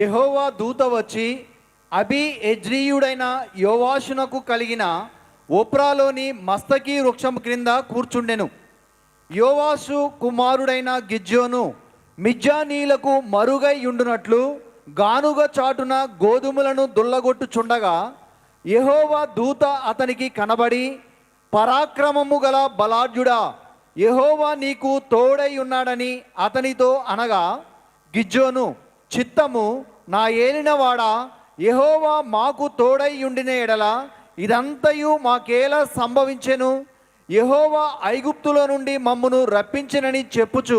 యెహోవా దూత వచ్చి అభి ఎజ్రీయుడైన యోవాషునకు కలిగిన ఓప్రాలోని మస్తకి వృక్షం క్రింద కూర్చుండెను. యోవాసు కుమారుడైన గిజ్జోను మిజ్జానీలకు మరుగై ఉండునట్లు గానుగ చాటున గోధుమలను దుల్లగొట్టుచుండగా యహోవా దూత అతనికి కనబడి పరాక్రమము గల బలాఢ్యుడా యహోవా నీకు తోడై ఉన్నాడని అతనితో అనగా గిజ్జోను చిత్తము నా ఏలినవాడా యహోవా మాకు తోడై ఉండిన ఎడల ఇదంతయు మాకేలా సంభవించెను? యహోవా ఐగుప్తులో నుండి మమ్మును రప్పించినని చెప్పుచు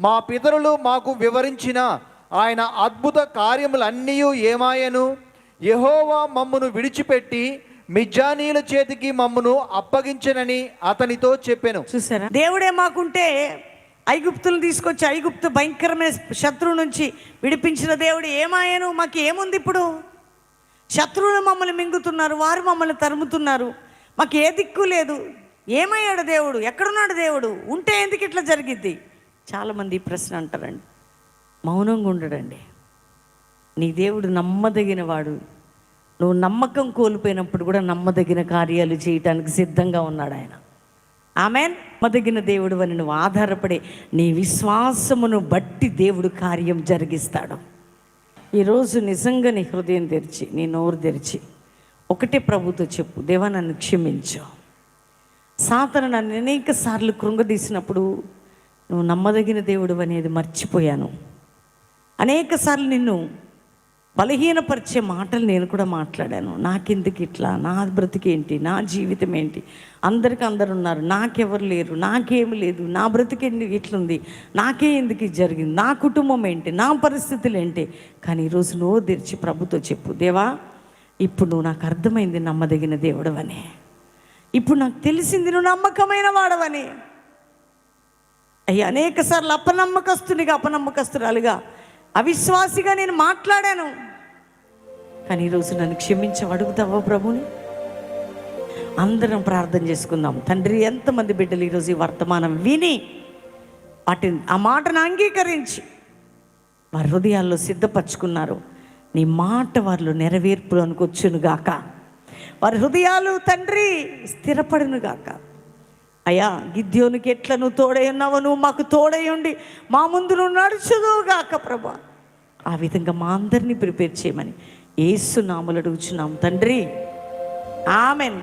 మా పితరులు మాకు వివరించిన ఆయన అద్భుత కార్యములన్నీ ఏమాయను? యహోవా మమ్మును విడిచిపెట్టి మిజ్జానీల చేతికి మమ్మును అప్పగించనని అతనితో చెప్పాను. చూసారా? దేవుడే మాకుంటే ఐగుప్తులు తీసుకొచ్చి ఐగుప్తు భయంకరమైన శత్రువు నుంచి విడిపించిన దేవుడు ఏమాయను? మాకు ఏముంది ఇప్పుడు? శత్రువులు మమ్మల్ని మింగుతున్నారు వారు మమ్మల్ని తరుముతున్నారు. మాకు ఏ దిక్కు లేదు. ఏమయ్యాడు దేవుడు? ఎక్కడున్నాడు దేవుడు? ఉంటే ఎందుకు ఇట్లా జరిగిద్ది? చాలామంది ఈ ప్రశ్న అంటారండి. మౌనంగా ఉండడండి. నీ దేవుడు నమ్మదగిన వాడు నువ్వు నమ్మకం కోల్పోయినప్పుడు కూడా నమ్మదగిన కార్యాలు చేయటానికి సిద్ధంగా ఉన్నాడు ఆయన. ఆమెన్. మదగిన దేవుడు అని నువ్వు ఆధారపడి నీ విశ్వాసమును బట్టి దేవుడు కార్యం జరిగిస్తాడు. ఈరోజు నిజంగా నీ హృదయం తెరిచి నీ నోరు తెరిచి ఒకటే ప్రభుతో చెప్పు దేవా నన్ను క్షమించు. సాతను నన్ను అనేక సార్లు కృంగదీసినప్పుడు నువ్వు నమ్మదగిన దేవుడు అనేది మర్చిపోయాను. అనేక సార్లు నిన్ను బలహీనపరిచే మాటలు నేను కూడా మాట్లాడాను. నాకెందుకు ఇట్లా? నా బ్రతికేంటి? నా జీవితం ఏంటి? అందరికి అందరు ఉన్నారు. నాకెవరు లేరు? నాకేమి లేదు? నా బ్రతికి ఎందుకు ఇట్లుంది? నాకే ఎందుకు ఇది జరిగింది? నా కుటుంబం ఏంటి? నా పరిస్థితులు ఏంటి? కానీ ఈరోజు నువ్వు తెరిచి ప్రభుతో చెప్పు. దేవా ఇప్పుడు నువ్వు నాకు అర్థమైంది నమ్మదగిన దేవుడు అని ఇప్పుడు నాకు తెలిసింది నువ్వు నమ్మకమైన వాడవని. అయ్యా అనేక సార్లు అపనమ్మకస్తునిగా అపనమ్మకస్తురాలుగా అవిశ్వాసిగా నేను మాట్లాడాను. కానీ ఈరోజు నన్ను క్షమించి అడుగుతావా ప్రభుని? అందరం ప్రార్థన చేసుకుందాం. తండ్రి ఎంతమంది బిడ్డలు ఈరోజు ఈ వర్తమానం విని వాటిని ఆ మాటను అంగీకరించి వారి హృదయాల్లో సిద్ధపరచుకున్నారు. నీ మాట వారిలో నెరవేర్పులోనికి అనుకొచ్చునుగాక. వారి హృదయాలు తండ్రి స్థిరపడును గాక అయ్యా గిద్యోనికి ఎట్లా నువ్వు తోడై ఉన్నావు నువ్వు మాకు తోడై ఉండి మా ముందు నువ్వు నడుచుదు ప్రభా. ఆ విధంగా మా అందరినీ ప్రిపేర్ చేయమని ఏసు నామలు అడుగుచున్నాం. తండ్రి ఆమెన్.